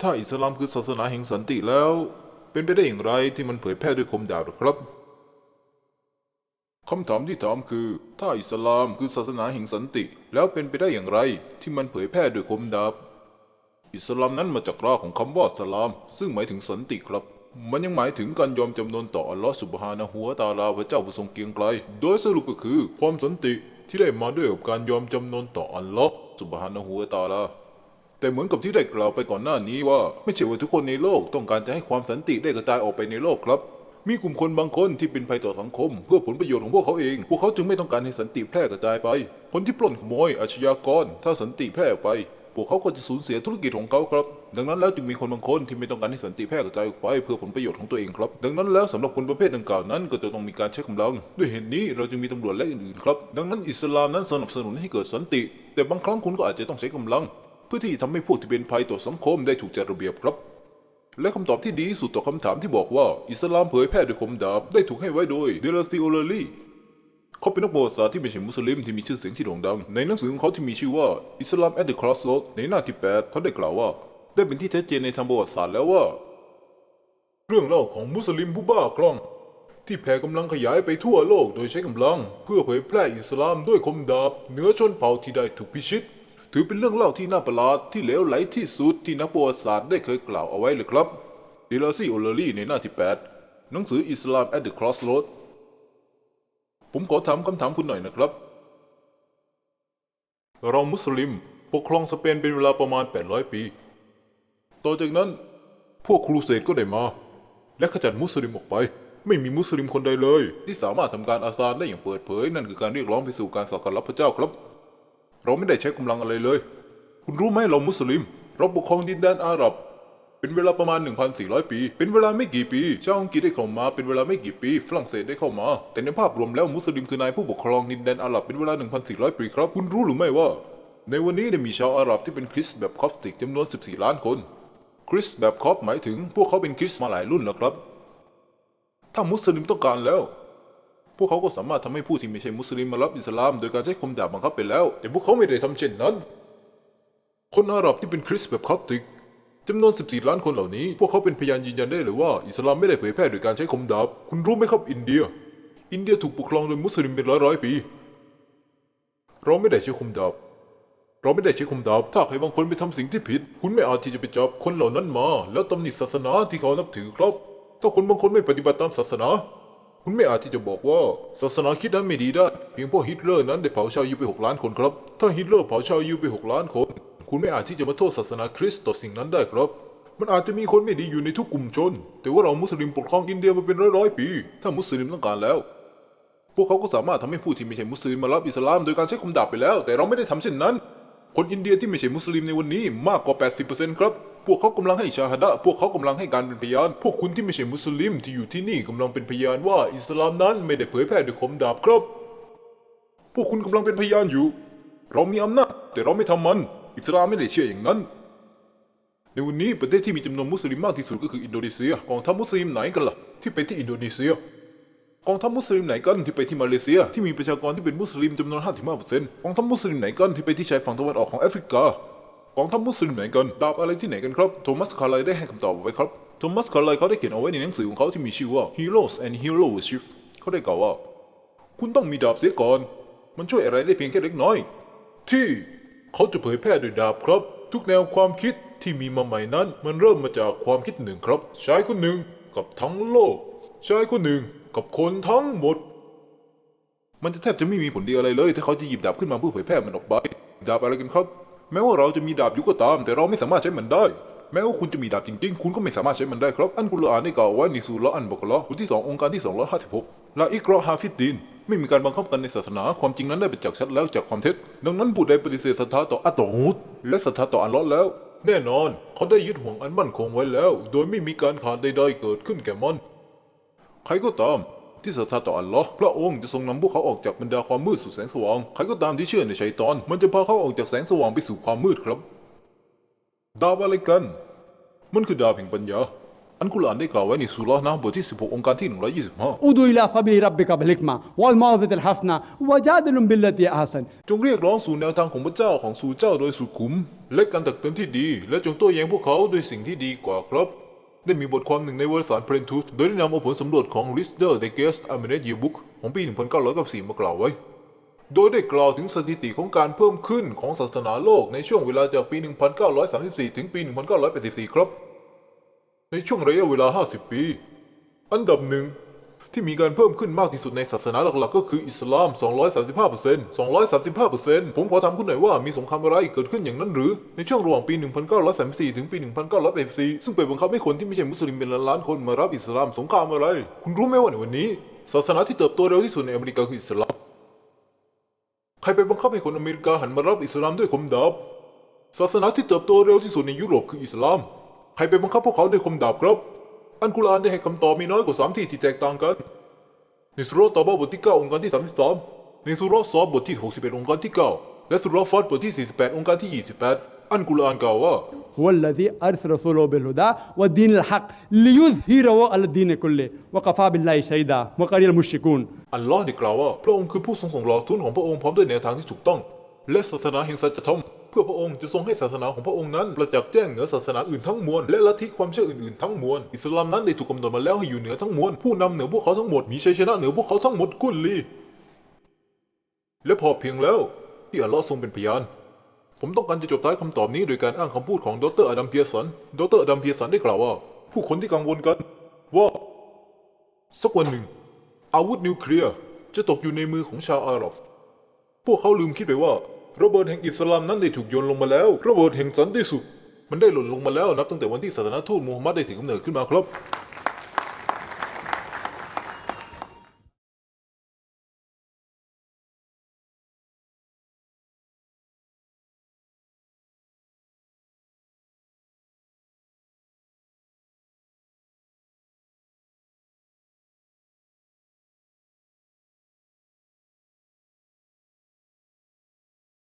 ถ้าอิสลามคือศาสนาแห่งสันติแล้ว เป็นไปได้อย่างไรที่มันเผยแพร่ด้วยคมดาบหรือครับคำถามที่ถามคือ ถ้าอิสลามคือศาสนาแห่งสันติ แล้วเป็นไปได้อย่างไรที่มันเผยแพร่ด้วยคมดาบ อิสลามนั้นมาจากรากของคำว่าสลาม ซึ่งหมายถึงสันติครับ มันยังหมายถึงการยอมจำนนต่ออัลลอฮฺสุบฮานะฮูวตาลาพระเจ้าผู้ทรงเกียงไกรโดยสรุปก็คือความสันติที่ได้มาด้วยกับการยอมจำนนต่ออัลลอฮฺสุบฮานะฮูวตาลา แต่เหมือนกับที่ได้กล่าวไปก่อนหน้านี้ว่าไม่ใช่ว่าทุกคนในโลกต้องการจะให้ความสันติได้กระจายออกไปในโลกครับ มีกลุ่มคนบางคนที่เป็นภัยต่อสังคม เพื่อผลประโยชน์ของพวกเขาเอง พวกเขาจึงไม่ต้องการให้สันติแพร่กระจายไป คนที่ปล้นขโมยอาชญากร ถ้าสันติแพร่ไป พวกเขาก็จะสูญเสียธุรกิจของเขาครับ ดังนั้นแล้วจึงมีคนบางคนที่ไม่ต้องการให้สันติแพร่กระจายออกไปเพื่อผลประโยชน์ของตัวเองครับ ดังนั้นแล้วสำหรับคนประเภทดังกล่าวนั้น ก็จะต้องมีการใช้กำลัง ด้วยเหตุนี้เราจึงมีตำรวจและอื่นๆครับ ดังนั้นอิสลามนั้นสนับสนุนให้เกิดสันติ แต่บางครั้งคุณก็อาจจะต้องใช้กำลัง เพื่อที่จะทำให้พวกที่เป็นภัยต่อสังคมได้ถูกจัดระเบียบครับ และคำตอบที่ดีที่สุดต่อคำถามที่บอกว่าอิสลามเผยแพร่ด้วยคมดาบได้ถูกให้ไว้โดยเดลาซิโอเลลีเขาเป็นนักประวัติศาสตร์ที่ไม่ใช่มุสลิมที่มีชื่อเสียงที่โด่งดัง ในหนังสือของเขาที่มีชื่อว่า Islam at the Crossroads ในหน้าที่ 8 เขาได้กล่าวว่า ได้เป็นที่ชัดเจนในทางประวัติศาสตร์แล้วว่า เรื่องเล่าของมุสลิมผู้บ้าคลั่งที่แผ่กำลังขยายไปทั่วโลกโดยใช้กำลัง เพื่อเผยแพร่อิสลามด้วยคมดาบเหนือชนเผ่าที่ได้ถูกพิชิต ถือเป็นเรื่องเล่าที่น่าประหลาดที่เหลวไหลที่สุดที่นักประวัติศาสตร์ได้เคยกล่าวเอาไว้เลยครับดิลาซีโอเลอรี่ในหน้าที่ 8 หนังสือ Islam at the Crossroads ผมขอถามคำถามคุณหน่อยนะครับ เรามุสลิมปกครองสเปนเป็นเวลาประมาณ 800 ปี ต่อจากนั้นพวกครูเสดก็ได้มา และขจัดมุสลิมออกไป ไม่มีมุสลิมคนใดเลย ที่สามารถทำการอาซานได้อย่างเปิดเผย นั่นคือการเรียกร้องไปสู่การสักการะพระเจ้าครับ เราไม่ได้ใช้กำลังอะไรเลย คุณรู้ไหมเรามุสลิม เราปกครองดินแดนอาหรับ เป็นเวลาประมาณ 1,400 ปี เป็นเวลาไม่กี่ปีชาวอังกฤษได้เข้ามา เป็นเวลาไม่กี่ปี ฝรั่งเศสได้เข้ามา แต่ในภาพรวมแล้วมุสลิมคือนายผู้ปกครองดินแดนอาหรับเป็นเวลา 1,400 ปีครับ คุณรู้หรือไม่ว่า ในวันนี้ได้มีชาวอาหรับที่เป็นคริสต์แบบคอปติกจำนวน 14 ล้านคน คริสต์แบบคอปหมายถึงพวกเขาเป็นคริสต์มาหลายรุ่นแล้วครับ ถ้ามุสลิมต้องการแล้ว พวกเขาก็สามารถทำให้ผู้ที่ไม่ใช่มุสลิมมารับอิสลาม โดยการใช้คมดาบบังคับไปแล้ว แต่พวกเขาไม่ได้ทำเช่นนั้น คนอาหรับที่เป็นคริสต์แบบคอปติกจำนวน 14 ล้านคนเหล่านี้ พวกเขาเป็นพยานยืนยันได้เลยว่าอิสลามไม่ได้เผยแพร่โดยการใช้คมดาบ คุณรู้ไหมครับอินเดีย อินเดียถูกปกครองโดยมุสลิมเป็นร้อยร้อยปี เราไม่ได้ใช้คมดาบ เราไม่ได้ใช้คมดาบ ถ้าใครบางคนไปทำสิ่งที่ผิด คุณไม่อาจที่จะไปจับคนเหล่านั้นมา แล้วตำหนิศาสนาที่เขานับถือครับ ถ้าคนบางคนไม่ปฏิบัติตามศาสนา คุณไม่อาจที่จะบอกว่าศาสนาคริดนั้นไม่ดีได้ เพียงเพราะฮิตเลอร์นั้นได้เผาชาวยิวไป 6 ล้านคนครับ ถ้าฮิตเลอร์เผาชาวยิวไป 6 ล้านคน คุณไม่อาจที่จะมาโทษศาสนาคริสต์ต่อสิ่งนั้นได้ครับ มันอาจจะมีคนไม่ดีอยู่ในทุกกลุ่มชน แต่ว่าเรามุสลิมปกครองอินเดียมาเป็นร้อยๆปี ถ้ามุสลิมต้องการแล้ว พวกเขาก็สามารถทำให้ผู้ที่ไม่ใช่มุสลิมมารับอิสลามโดยการใช้คมดาบไปแล้ว แต่เราไม่ได้ทำเช่นนั้น คนอินเดียที่ไม่ใช่มุสลิมในวันนี้มากกว่า 80%ครับ พวกเขากำลังให้ชาฮดะพวกเขากำลังให้การเป็นพยาน พวกคุณที่ไม่ใช่มุสลิมที่อยู่ที่นี่กำลังเป็นพยานว่าอิสลามนั้นไม่ได้เผยแพร่ด้วยคมดาบครับ พวกคุณกำลังเป็นพยานอยู่ เรามีอำนาจแต่เราไม่ทำมัน อิสลามไม่ได้เชื่ออย่างนั้น ในวันนี้ประเทศที่มีจำนวนมุสลิมมากที่สุดก็คืออินโดนีเซียกองทัพมุสลิมไหนกันล่ะที่ไปที่อินโดนีเซียกองทัพมุสลิมไหนกันที่ไปที่มาเลเซีย ที่มีประชากรที่เป็นมุสลิมจำนวน 55%กองทัพมุสลิมไหนกันที่ไปที่ชายฝั่งตะวันออกของแอฟริกา กองทัพมุสลิมไหนกันดาบอะไรที่ไหนกันครับโทมัสคาร์ไลได้ให้คำตอบไว้ครับโทมัสคาร์ไลเขาได้เขียนเอาไว้ในหนังสือของเขาที่มีชื่อว่า Heroes and Hero Worship เขาได้กล่าวว่า คุณต้องมีดาบเสียก่อน มันช่วยอะไรได้เพียงแค่เล็กน้อย ที่เขาจะเผยแพร่ด้วยดาบครับ ทุกแนวความคิดที่มีมาใหม่นั้น มันเริ่มมาจากความคิดหนึ่งครับชายคนหนึ่งกับทั้งโลกชายคนหนึ่งกับคนทั้งหมด มันจะแทบจะไม่มีผลดีอะไรเลย ถ้าเขาจะหยิบดาบขึ้นมาเพื่อเผยแพร่มันออกไปดาบอะไรกันครับ แม้ว่าเราจะมีดาบอยู่ก็ตาม แต่เราไม่สามารถใช้มันได้ แม้ว่าคุณจะมีดาบจริงๆ คุณก็ไม่สามารถใช้มันได้ครับ อันกุรอานได้กล่าวไว้ในสุรอันบกละบทที่ 2 องค์การที่ 256ละอิกรอฮาฟิดดีนไม่มีการบังคับกันในศาสนา ความจริงนั้นได้เป็นจักษ์ชัดแล้วจากความเท็จ ดังนั้นผู้ใดปฏิเสธศรัทธาต่ออัตตฮูดและศรัทธาต่ออัลเลอฮ์แล้ว แน่นอน เขาได้ยึดห่วงอันมั่นคงไว้แล้ว โดยไม่มีการขาดใดๆเกิดขึ้นแก่มัน ใครก็ตาม ที่ศรัทธาต่ออัลลอฮ์พระองค์จะทรงนำพวกเขาออกจากบรรดาความมืดสู่แสงสว่าง ใครก็ตามที่เชื่อในชัยตอน มันจะพาเขาออกจากแสงสว่างไปสู่ความมืดครับ ดาบอะไรกัน มันคือดาบแห่งปัญญา อันกุรอานได้กล่าวไว้ในสุรานะบทที่สิบหกองค์การที่หนึ่งร้อยยี่สิบห้าอุดุอิลาซาบีรับบิกับลิกมาวัลมาซิตลฮัสนาวะจาดลุมบิลลติอาฮันจงเรียกร้องสู่แนวทางของพระเจ้าของสู่เจ้าโดยสุขุม และการตักเตือนที่ดี และจงโต้แย้งพวกเขาด้วยสิ่งที่ดีกว่าครับ ได้มีบทความหนึ่งในวารสารเพลนทูสโดยได้นำเอาผลสำรวจของริสเดอร์เดเกสอเมเนตเยบุกของปี 1994 มากล่าวไว้ โดยได้กล่าวถึงสถิติของการเพิ่มขึ้นของศาสนาโลกในช่วงเวลาจากปี 1934 ถึงปี 1984 ครับ ในช่วงระยะเวลา 50 ปี อันดับหนึ่ง ที่มีการเพิ่มขึ้นมากที่สุดในศาสนาหลักๆ ก็คืออิสลาม 235% 235%ผมขอถามคุณหน่อยว่ามีสงครามอะไรเกิดขึ้นอย่างนั้นหรือ ในช่วงระหว่างปี 1934 ถึงปี 1984 ซึ่งไปบังคับให้คนที่ไม่ใช่มุสลิมเป็นล้านๆคนมารับอิสลามสงครามอะไร คุณรู้ไหมว่าในวันนี้ ศาสนาที่เติบโตเร็วที่สุดในอเมริกาคืออิสลาม ใครไปบังคับให้คนอเมริกาหันมารับอิสลามด้วยคมดาบ ศาสนาที่เติบโตเร็วที่สุดในยุโรปคืออิสลาม ใครไปบังคับพวกเขาด้วยคมดาบครับ อันกุรอานได้ให้คำตอบมีน้อยกว่าสามที่ที่แตกต่างกัน ในสุเราะห์ตอบ้าบทที่ 9 องค์การที่ 33 ในสุเราะห์ซอบบทที่ 61 องค์การที่ 9 และสุเราะห์ฟัตบทที่ 48 องค์การที่ 28 อันกุรอานกล่าวว่า هو الذي أرسل رسوله بالهدى والدين الحق ليظهره على الدين كله وكفى بالله شهيدا وقال المشركون อัลลอฮ์ได้กล่าวว่าพระองค์คือผู้ทรงส่งรอทูลของพระองค์พร้อมด้วยแนวทางที่ถูกต้อง และศาสนาแห่งสัจธรรม เพื่อพระองค์จะทรงให้ศาสนาของพระองค์นั้นประจักษ์แจ้งเหนือศาสนาอื่นทั้งมวลและลัทธิความเชื่ออื่นๆทั้งมวลอิสลามนั้นได้ถูกกำหนดมาแล้วให้อยู่เหนือทั้งมวลผู้นำเหนือพวกเขาทั้งหมดมีชัยชนะเหนือพวกเขาทั้งหมดกุลลีและพอเพียงแล้วที่อัลลอฮ์ทรงเป็นพยานผมต้องการจะจบท้ายคำตอบนี้โดยการอ้างคำพูดของดรอดัมเพียสัน ดรอดัมเพียสันได้กล่าวว่า ผู้คนที่กังวลกัน ว่า สักวันหนึ่ง อาวุธนิวเคลียร์จะตกอยู่ในมือของชาวอาหรับ พวกเขาลืมคิดไปว่า ระเบิดแห่งอิสลามนั้นได้ถูกโยนลงมาแล้ว ระเบิดแห่งสันติสุข มันได้หล่นลงมาแล้วนับตั้งแต่วันที่ศาสนาทูตมูฮัมหมัดได้ถือกำเนิดขึ้นมาครับ